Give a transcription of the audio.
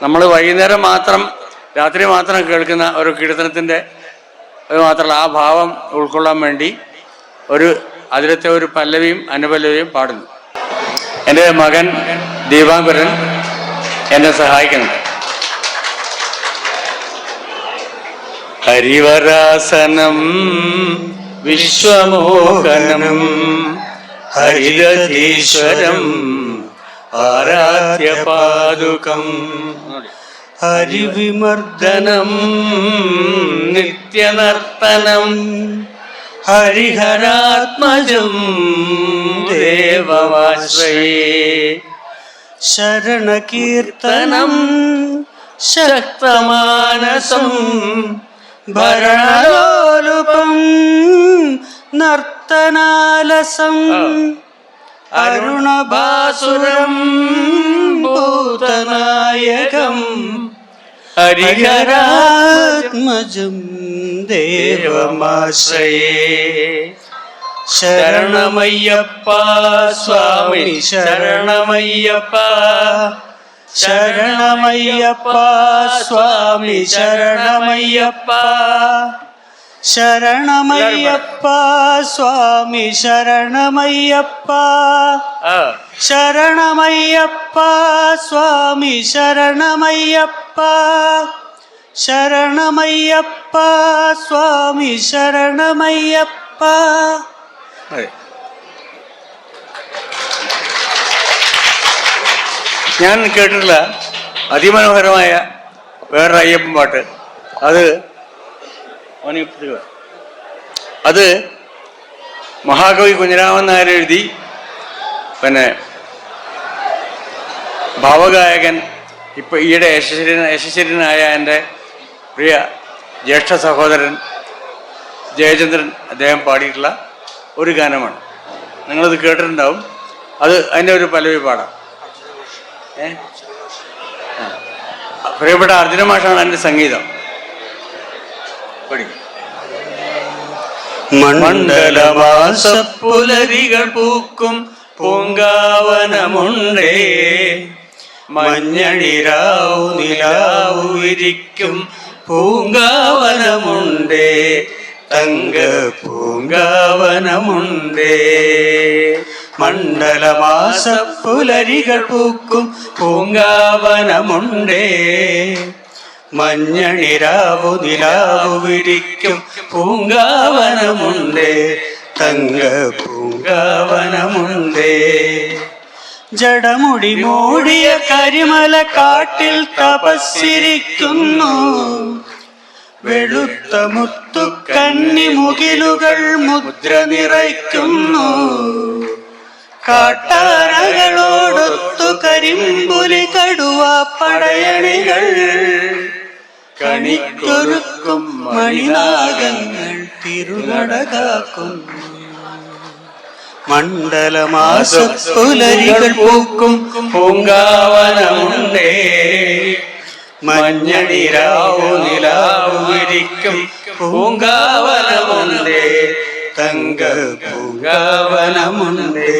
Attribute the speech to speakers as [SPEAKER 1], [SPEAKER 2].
[SPEAKER 1] നമ്മൾ വൈകുന്നേരം മാത്രം രാത്രി മാത്രം കേൾക്കുന്ന ഒരു കീർത്തനത്തിന്റെ അത് മാത്രമല്ല ആ ഭാവം ഉൾക്കൊള്ളാൻ വേണ്ടി ഒരു അതിലത്തെ ഒരു പല്ലവിയും അനുപല്ലവിയും പാടുന്നു. എന്റെ മകൻ ദീപാങ്കരൻ എന്നെ സഹായിക്കുന്നു. ഹരിവരാസനം വിശ്വമോഹനം ഹരിരഥീശ്വരം ആരാധ്യ പാതുകം ഹരിവിമർദ്ദനം നിത്യനർത്തനം ഹരിഹരാത്മജം ദേവമാശ്രയേ.
[SPEAKER 2] ശരണകീർത്തനം
[SPEAKER 1] ശക്തമാനസം
[SPEAKER 2] ഭരണലോലുപം നർത്തനാലസം. അരുണഭാസുരം ഭൂതനായകം ഹരിഹരാത്മജം ദേവമാശ്രയേ.
[SPEAKER 1] ശരണമയ്യപ്പ സ്വാമി ശരണമയ്യപ്പ
[SPEAKER 2] ശരണമയ്യപ്പ സ്വാമി ശരണമയ്യപ്പ. ശരണമയ്യപ്പ സ്വാമി ശരണമയ്യപ്പ
[SPEAKER 1] ആ,
[SPEAKER 2] ശരണമയ്യപ്പ സ്വാമി ശരണമയ്യപ്പ ശരണമയ്യപ്പ സ്വാമി ശരണമയ്യപ്പ
[SPEAKER 1] മതി. ഞാൻ കേട്ടിട്ടില്ല. അതിമനോഹരമായ വേറൊരു അയ്യപ്പൻ പാട്ട്. അത് അത് മഹാകവി കുഞ്ഞിരാമൻ നായർ എഴുതി പിന്നെ ഭാവഗായകൻ ഇപ്പൊ ഈയിടെ യശസ്വരന യശശ്വരനായ എന്റെ പ്രിയ ജ്യേഷ്ഠ സഹോദരൻ ജയചന്ദ്രൻ അദ്ദേഹം പാടിയിട്ടുള്ള ഒരു ഗാനമാണ്. നിങ്ങളത് കേട്ടിട്ടുണ്ടാവും. അത് അതിന്റെ ഒരു പലവി പാടാം ഏ. പ്രിയപ്പെട്ട അർജുന മാഷാണ് എന്റെ സംഗീതം. പഠിക്കും മണ്ഡലമാസപ്പുലരികൾ പൂക്കും പൂങ്കാവനമുണ്ടേ. മഞ്ഞണിരാവു നിലാവു വിരിക്കും പൂങ്കാവനമുണ്ടേ. തങ്ക പൂങ്കാവനമുണ്ടേ. മണ്ഡലമാസപ്പുലരികൾ പൂക്കും പൂങ്കാവനമുണ്ടേ. മഞ്ഞണിരാവു നിലാവു വിരിക്കും. പൂങ്കാവനമുണ്ടേ തങ്ക പൂങ്കാവനമുണ്ടേ.
[SPEAKER 2] ജടമുടി മൂടിയ കരിമല കാട്ടിൽ തപസ്സിരിക്കുന്നു. വെളുത്ത മുത്തു കന്നിമുകിലുകൾ മുദ്ര നിറയ്ക്കുന്നു. കാട്ടാനകളോടൊത്തു കരിമ്പുലി കടുവ പടയണികൾ. കണിക്കൊരുക്കും മണിനാഗങ്ങൾ തിരുനടകാക്കുന്നു മണ്ഡലമാസപ്പുലരികൾ പൂക്കും
[SPEAKER 1] പൂങ്കാവനമുണ്ടേ. മഞ്ഞണിരാവു നിലാവു വിരിക്കും പൂങ്കാവനമുണ്ടേ. തങ്ക പൂങ്കാവനമുണ്ടേ